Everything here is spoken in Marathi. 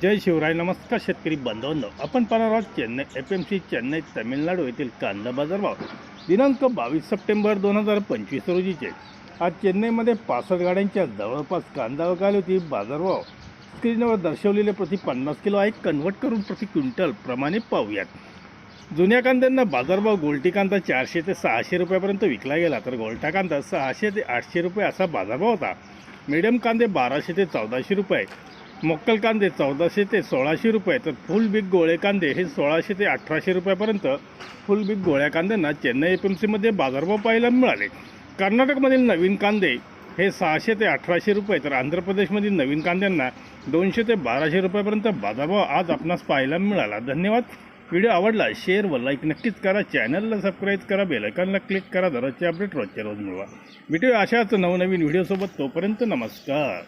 जय शिवराय नमस्कार शेतकरी बांधवांनो आपण पाहणार आहोत Chennai F M C Chennai Tamil Nadu येथील कांदा बाजारभाव दिनांक बावीस सप्टेंबर दोन हजार पंचवीस रोजीचे. आज चेन्नईमध्ये पासष्ट गाड्यांच्या जवळपास कांदा वकालती बाजारभाव स्क्रीनवर दर्शवलेले प्रति पन्नास किलो आहे. कन्वर्ट करून प्रति क्विंटल प्रमाणे पाहूयात. जुन्या कांद्यांना बाजारभाव गोलटी कांदा चारशे ते सहाशे रुपयापर्यंत विकला गेला. तर गोलटा कांदा सहाशे ते आठशे रुपये असा बाजारभाव होता. मीडियम कांदे बाराशे ते चौदाशे रुपये. मोक्कल कांदे चौदाशे ते सोळाशे रुपये. तर फुल बिग गोळे कांदे हे सोळाशे ते अठराशे रुपयापर्यंत फुल बिग गोळ्या कांद्यांना चेन्नई एफ एम सीमध्ये बाजारभाव पाहायला मिळाले. कर्नाटकमधील नवीन कांदे हे सहाशे ते अठराशे रुपये. तर आंध्र प्रदेशमधील नवीन कांद्यांना दोनशे ते बाराशे रुपयापर्यंत बाजारभाव आज आपणास पाहायला मिळाला. धन्यवाद. व्हिडिओ आवडला शेअर व लाईक नक्कीच करा. चॅनलला सबस्क्राईब करा बेलायकॉनला क्लिक करा. दररोजचे अपडेट रोजच्या रोज मिळवा. भेटूया अशाच नवनवीन व्हिडिओसोबत तोपर्यंत नमस्कार.